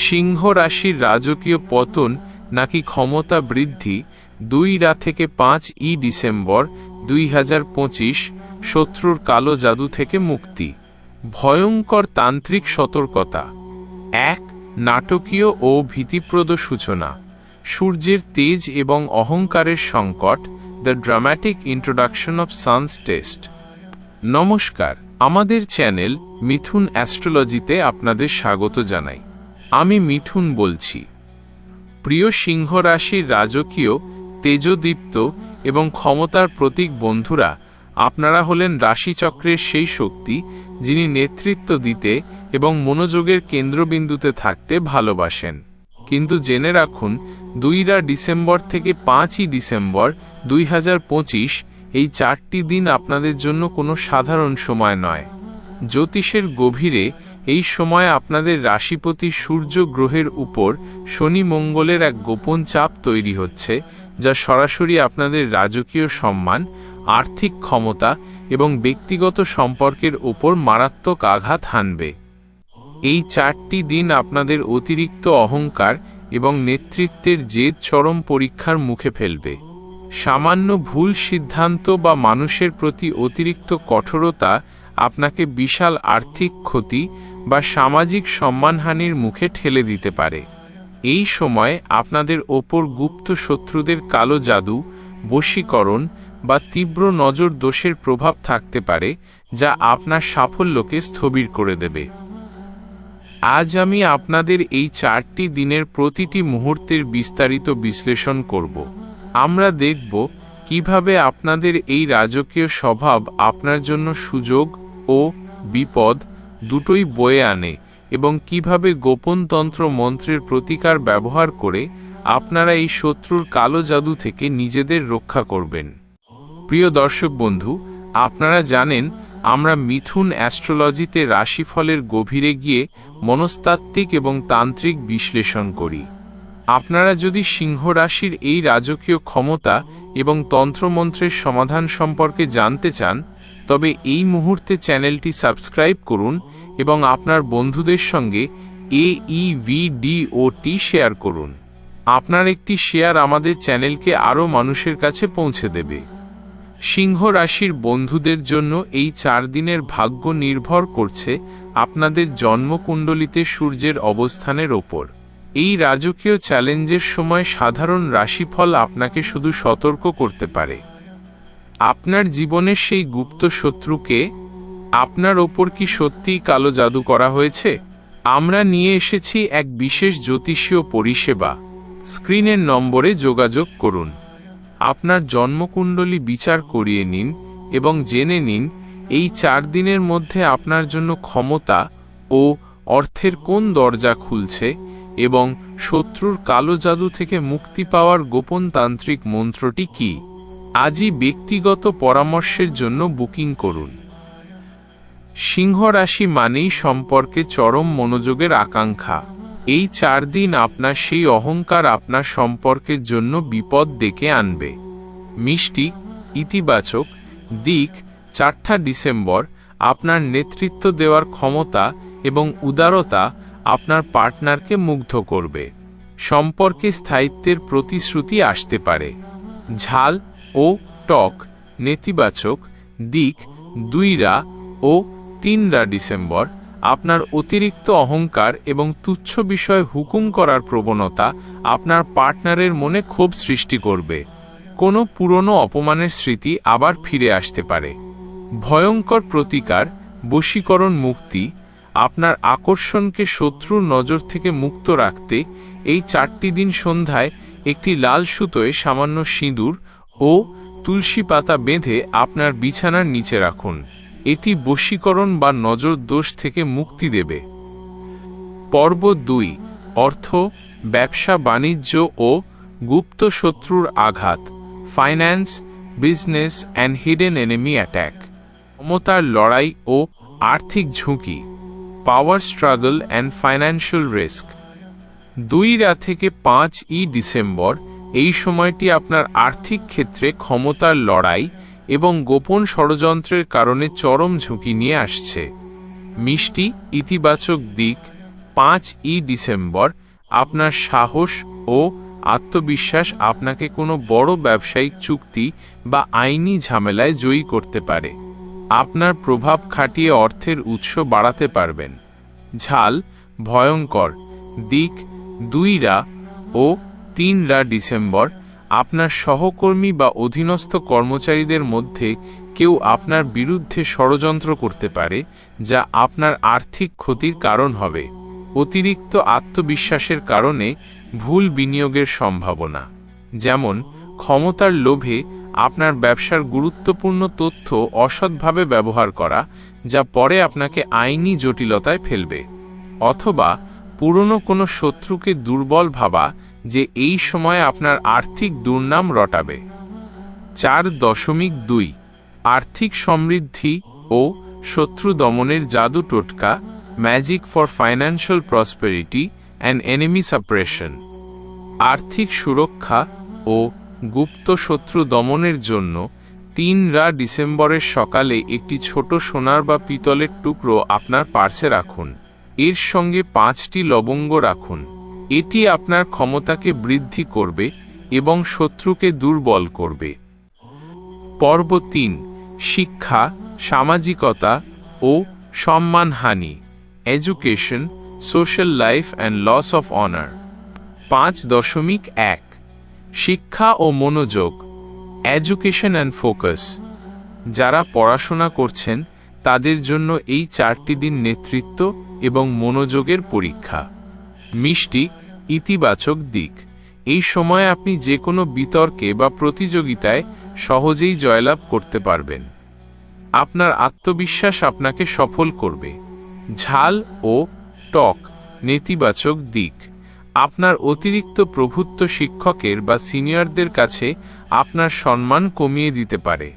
সিংহ রাশির রাজকীয় পতন নাকি ক্ষমতা বৃদ্ধি দুই রা থেকে পাঁচ ই ডিসেম্বর দুই হাজার পঁচিশ শত্রুর কালো জাদু থেকে মুক্তি। ভয়ঙ্কর তান্ত্রিক সতর্কতা। এক, নাটকীয় ও ভীতিপ্রদ সূচনা। সূর্যের তেজ এবং অহংকারের সংকট the dramatic introduction of sun's test নমস্কার, আমাদের চ্যানেল মিথুন অ্যাস্ট্রোলজিতে আপনাদের স্বাগত জানাই। আমি মিঠুন বলছি। প্রিয় সিংহ রাশির রাজকীয়, তেজদীপ্ত এবং ক্ষমতার প্রতীক বন্ধুরা, আপনারা হলেন রাশিচক্রের সেই শক্তি যিনি নেতৃত্ব দিতে এবং মনোযোগের কেন্দ্রবিন্দুতে থাকতে ভালোবাসেন। কিন্তু জেনে রাখুন, দুইরা ডিসেম্বর থেকে পাঁচই ডিসেম্বর দুই হাজার পঁচিশ এই চারটি দিন আপনাদের জন্য কোনো সাধারণ সময় নয়। জ্যোতিষের গভীরে এই সময় আপনাদের রাশিপতি সূর্য গ্রহের উপর শনি মঙ্গলের এক গোপন চাপ তৈরি হচ্ছে, যা সরাসরি আপনাদের রাজকীয় সম্মান, আর্থিক ক্ষমতা এবং ব্যক্তিগত সম্পর্কের ওপর মারাত্মক আঘাত হানবে। এই চারটি দিন আপনাদের অতিরিক্ত অহংকার এবং নেতৃত্বের জেদ চরম পরীক্ষার মুখে ফেলবে। সামান্য ভুল সিদ্ধান্ত বা মানুষের প্রতি অতিরিক্ত কঠোরতা আপনাকে বিশাল আর্থিক ক্ষতি বা সামাজিক সম্মানহানির মুখে ঠেলে দিতে পারে। এই সময় আপনাদের ওপর গুপ্ত শত্রুদের কালো জাদু, বশীকরণ বা তীব্র নজর দোষের প্রভাব থাকতে পারে, যা আপনার সাফল্যকে স্থবির করে দেবে। আজ আমি আপনাদের এই চারটি দিনের প্রতিটি মুহূর্তের বিস্তারিত বিশ্লেষণ করব। আমরা দেখব কীভাবে আপনাদের এই রাজকীয় স্বভাব আপনার জন্য সুযোগ ও বিপদ দুটোই বয়ে আনে এবং কীভাবে গোপন তন্ত্র মন্ত্রের প্রতিকার ব্যবহার করে আপনারা এই শত্রুর কালো জাদু থেকে নিজেদের রক্ষা করবেন। প্রিয় দর্শক বন্ধু, আপনারা জানেন, আমরা মিথুন অ্যাস্ট্রোলজিতে রাশিফলের গভীরে গিয়ে মনস্তাত্ত্বিক এবং তান্ত্রিক বিশ্লেষণ করি। আপনারা যদি সিংহ রাশির এই রাজকীয় ক্ষমতা এবং তন্ত্রমন্ত্রের সমাধান সম্পর্কে জানতে চান তবে এই মুহূর্তে চ্যানেলটি সাবস্ক্রাইব করুন এবং আপনার বন্ধুদের সঙ্গে এ ই টি শেয়ার করুন। আপনার একটি শেয়ার আমাদের চ্যানেলকে আরও মানুষের কাছে পৌঁছে দেবে। সিংহ রাশির বন্ধুদের জন্য এই চার দিনের ভাগ্য নির্ভর করছে আপনাদের জন্মকুণ্ডলিতে সূর্যের অবস্থানের ওপর। এই রাজকীয় চ্যালেঞ্জের সময় সাধারণ রাশিফল আপনাকে শুধু সতর্ক করতে পারে। আপনার জীবনের সেই গুপ্ত শত্রুকে আপনার ওপর কি সত্যিই কালো জাদু করা হয়েছে? আমরা নিয়ে এসেছি এক বিশেষ জ্যোতিষীয় পরিষেবা। স্ক্রিনের নম্বরে যোগাযোগ করুন। আপনার জন্মকুণ্ডলী বিচার করিয়ে নিন এবং জেনে নিন, এই চার দিনের মধ্যে আপনার জন্য ক্ষমতা ও অর্থের কোন দরজা খুলছে এবং শত্রুর কালো জাদু থেকে মুক্তি পাওয়ার গোপন তান্ত্রিক মন্ত্রটি কি? আজই ব্যক্তিগত পরামর্শের জন্য বুকিং করুন। সিংহ রাশি মানেই সম্পর্কে চরম মনোযোগের আকাঙ্ক্ষা। এই চার দিন আপনার সেই অহংকার আপনার সম্পর্কের জন্য বিপদ ডেকে আনবে। মিষ্টি, ইতিবাচক দিক, চারটা ডিসেম্বর, আপনার নেতৃত্ব দেওয়ার ক্ষমতা এবং উদারতা আপনার পার্টনারকে মুগ্ধ করবে। সম্পর্কে স্থায়িত্বের প্রতিশ্রুতি আসতে পারে। ঝাল ও টক, নেতিবাচক, দিক দুইরা ও তিনরা ডিসেম্বর, আপনার অতিরিক্ত অহংকার এবং তুচ্ছ বিষয় হুকুম করার প্রবণতা আপনার পার্টনারের মনে ক্ষোভ সৃষ্টি করবে। কোনো পুরনো অপমানের স্মৃতি আবার ফিরে আসতে পারে। ভয়ঙ্কর প্রতিকার, বশীকরণ মুক্তি, আপনার আকর্ষণকে শত্রুর নজর থেকে মুক্ত রাখতে এই চারটি দিন সন্ধ্যায় একটি লাল সুতোয় সামান্য সিঁদুর ও তুলসী পাতা বেঁধে আপনার বিছানার নিচে রাখুন। এটি বশীকরণ বা নজর দোষ থেকে মুক্তি দেবে। পর্ব দুই, অর্থ, ব্যবসা, বাণিজ্য ও গুপ্ত শত্রুর আঘাত finance business and hidden enemy attack ক্ষমতার লড়াই ও আর্থিক ঝুঁকি power struggle and financial risk দুই রা থেকে পাঁচ ই ডিসেম্বর এই সময়টি আপনার আর্থিক ক্ষেত্রে ক্ষমতার লড়াই এবং গোপন ষড়যন্ত্রের কারণে চরম ঝুঁকি নিয়ে আসছে। মিষ্টি, ইতিবাচক দিক, পাঁচ ই ডিসেম্বর, আপনার সাহস ও আত্মবিশ্বাস আপনাকে কোনো বড় ব্যবসায়িক চুক্তি বা আইনি ঝামেলায় জয়ী করতে পারে। আপনার প্রভাব খাটিয়ে অর্থের উৎস বাড়াতে পারবেন। ঝাল, ভয়ঙ্কর দিক, দুইরা ও তিনরা ডিসেম্বর, আপনার সহকর্মী বা অধীনস্থ কর্মচারীদের মধ্যে কেউ আপনার বিরুদ্ধে ষড়যন্ত্র করতে পারে, যা আপনার আর্থিক ক্ষতির কারণ হবে। অতিরিক্ত আত্মবিশ্বাসের কারণে ভুল বিনিয়োগের সম্ভাবনা। যেমন, ক্ষমতার লোভে আপনার ব্যবসার গুরুত্বপূর্ণ তথ্য অসৎভাবে ব্যবহার করা, যা পরে আপনাকে আইনি জটিলতায় ফেলবে। অথবা, পুরনো কোনো শত্রুকে দুর্বল ভাবা যে এই সময় আপনার আর্থিক দুর্নাম রটাবে। চার দশমিক দুই, আর্থিক সমৃদ্ধি ও শত্রু দমনের জাদু টোটকা magic for financial prosperity and enemy suppression আর্থিক সুরক্ষা ও গুপ্ত শত্রু দমনের জন্য তিনরা ডিসেম্বরের সকালে একটি ছোট সোনার বা পিতলের টুকরো আপনার পার্সে রাখুন। এর সঙ্গে পাঁচটি লবঙ্গ রাখুন। এটি আপনার ক্ষমতাকে বৃদ্ধি করবে এবং শত্রুকে দুর্বল করবে। পর্ব তিন, শিক্ষা, সামাজিকতা ও সম্মানহানি education social life and loss of honour পাঁচ দশমিক এক, শিক্ষা ও মনোযোগ এডুকেশন অ্যান্ড ফোকাস যারা পড়াশোনা করছেন, তাদের জন্য এই চারটি দিন নেতৃত্ব এবং মনোযোগের পরীক্ষা। মিষ্টি ইতিবাচক দিক। এই সময় আপনি যে কোনো বিতর্কে বা প্রতিযোগিতায় সহজেই জয়লাভ করতে পারবেন। আপনার আত্মবিশ্বাস আপনাকে সফল করবে। ঝাল ও টক নেতিবাচক দিক। আপনার অতিরিক্ত প্রভুত্ব শিক্ষকের বা সিনিয়রদের কাছে আপনার সম্মান কমিয়ে দিতে পারে।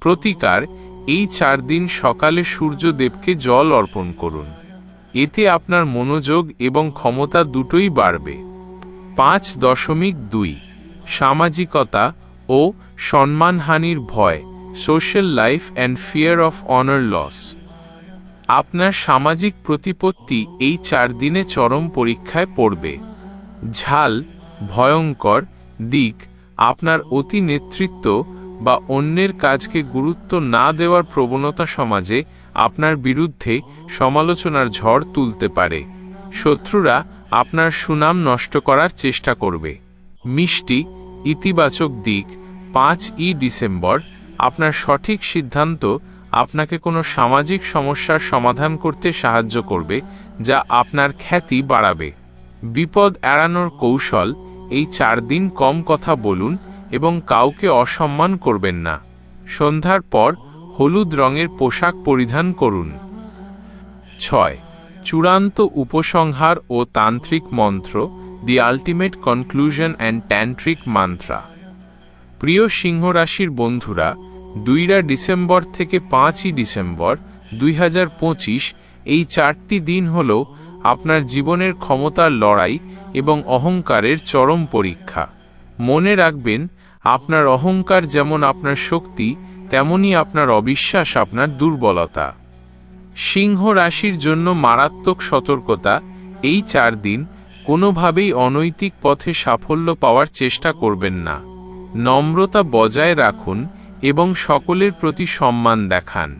প্রতিকার, এই চার দিন সকালে সূর্যদেবকে জল অর্পণ করুন। এতে আপনার মনোযোগ এবং ক্ষমতা দুটোই বাড়বে। পাঁচ দশমিক দুই, সামাজিকতা ও সম্মানহানির ভয় social life and fear of honour loss আপনার সামাজিক প্রতিপত্তি এই চার দিনে চরম পরীক্ষায় পড়বে। ঝাল, ভয়ঙ্কর দিক, আপনার অতি নেতৃত্ব বা অন্যের কাজকে গুরুত্ব না দেওয়ার প্রবণতা সমাজে আপনার বিরুদ্ধে সমালোচনার ঝড় তুলতে পারে। শত্রুরা আপনার সুনাম নষ্ট করার চেষ্টা করবে। মিষ্টি, ইতিবাচক দিক, পাঁচ ই ডিসেম্বর, আপনার সঠিক সিদ্ধান্ত আপনাকে কোনো সামাজিক সমস্যার সমাধান করতে সাহায্য করবে, যা আপনার খ্যাতি বাড়াবে। বিপদ এড়ানোর কৌশল, এই চার দিন কম কথা বলুন এবং কাউকে অসম্মান করবেন না। সন্ধ্যার পর হলুদ রঙের পোশাক পরিধান করুন। ছয়। চূড়ান্ত উপসংহার ও তান্ত্রিক মন্ত্র the ultimate conclusion and tantric mantra প্রিয় সিংহ রাশির বন্ধুরা, দুইরা ডিসেম্বর থেকে পাঁচই ডিসেম্বর দুই হাজার পঁচিশ, এই চারটি দিন হল আপনার জীবনের ক্ষমতার লড়াই এবং অহংকারের চরম পরীক্ষা। মনে রাখবেন আপনার অহংকার যেমন আপনার শক্তি, তেমনি আপনার অবিশ্বাস আপনার দুর্বলতা। সিংহ রাশির জন্য মারাত্মক সতর্কতা, এই চার দিন কোনোভাবেই অনৈতিক পথে সাফল্য পাওয়ার চেষ্টা করবেন না। নম্রতা বজায় রাখুন এবং সকলের প্রতি সম্মান দেখান।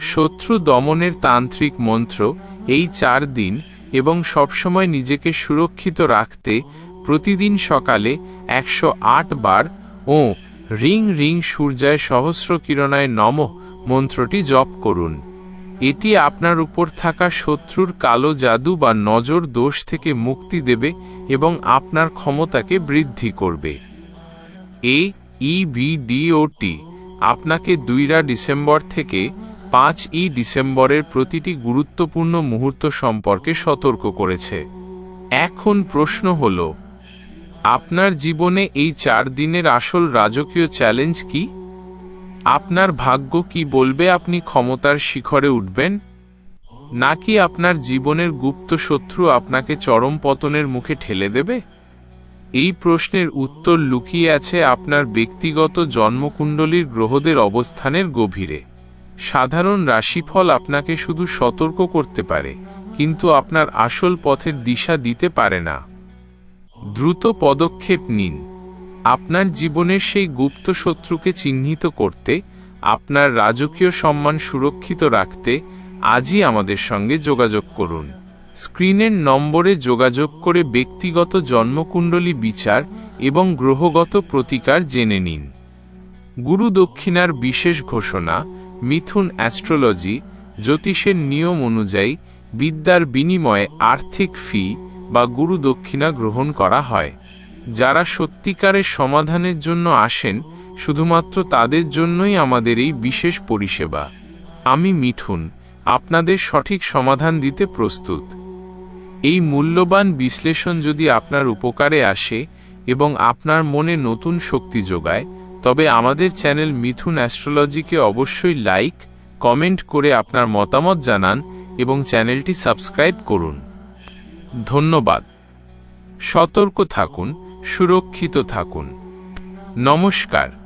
শত্রু দমনের তান্ত্রিক মন্ত্র, এই চার দিন এবং সবসময় নিজেকে সুরক্ষিত রাখতে প্রতিদিন সকালে একশো আট বার ও রিং রিং সূর্যায় সহস্র কিরণায় নম মন্ত্রটি জপ করুন। এটি আপনার উপর থাকা শত্রুর কালো জাদু বা নজর দোষ থেকে মুক্তি দেবে এবং আপনার ক্ষমতাকে বৃদ্ধি করবে। এ ইভিডিওটি আপনাকে দুইরা ডিসেম্বর থেকে পাঁচ ই ডিসেম্বরের প্রতিটি গুরুত্বপূর্ণ মুহূর্ত সম্পর্কে সতর্ক করেছে। এখন প্রশ্ন হল আপনার জীবনে এই চার দিনের আসল রাজকীয় চ্যালেঞ্জ কি? আপনার ভাগ্য কি বলবে আপনি ক্ষমতার শিখরে উঠবেন? নাকি আপনার জীবনের গুপ্ত শত্রু আপনাকে চরম পতনের মুখে ঠেলে দেবে? এই প্রশ্নের উত্তর লুকিয়ে আছে আপনার ব্যক্তিগত জন্মকুণ্ডলীর গ্রহদের অবস্থানের গভীরে। সাধারণ রাশিফল আপনাকে শুধু সতর্ক করতে পারে, কিন্তু আপনার আসল পথের দিশা দিতে পারে না। দ্রুত পদক্ষেপ নিন। আপনার জীবনের সেই গুপ্ত শত্রুকে চিহ্নিত করতে, আপনার রাজকীয় সম্মান সুরক্ষিত রাখতে আজই আমাদের সঙ্গে যোগাযোগ করুন। স্ক্রিনের নম্বরে যোগাযোগ করে ব্যক্তিগত জন্মকুণ্ডলী বিচার এবং গ্রহগত প্রতিকার জেনে নিন। গুরু দক্ষিণার বিশেষ ঘোষণা, মিথুন অ্যাস্ট্রোলজি, জ্যোতিষের নিয়ম অনুযায়ী বিদ্যার বিনিময়ে আর্থিক ফি বা গুরু দক্ষিণা গ্রহণ করা হয়। যারা সত্যিকারের সমাধানের জন্য আসেন, শুধুমাত্র তাদের জন্যই আমাদের এই বিশেষ পরিষেবা। আমি মিঠুন, আপনাদের সঠিক সমাধান দিতে প্রস্তুত। এই মূল্যবান বিশ্লেষণ যদি আপনার উপকারে আসে এবং আপনার মনে নতুন শক্তি যোগায়, তবে আমাদের চ্যানেল মিথুন অ্যাস্ট্রোলজিকে অবশ্যই লাইক, কমেন্ট করে আপনার মতামত জানান এবং চ্যানেলটি সাবস্ক্রাইব করুন। ধন্যবাদ। সতর্ক থাকুন সুরক্ষিত থাকুন। নমস্কার।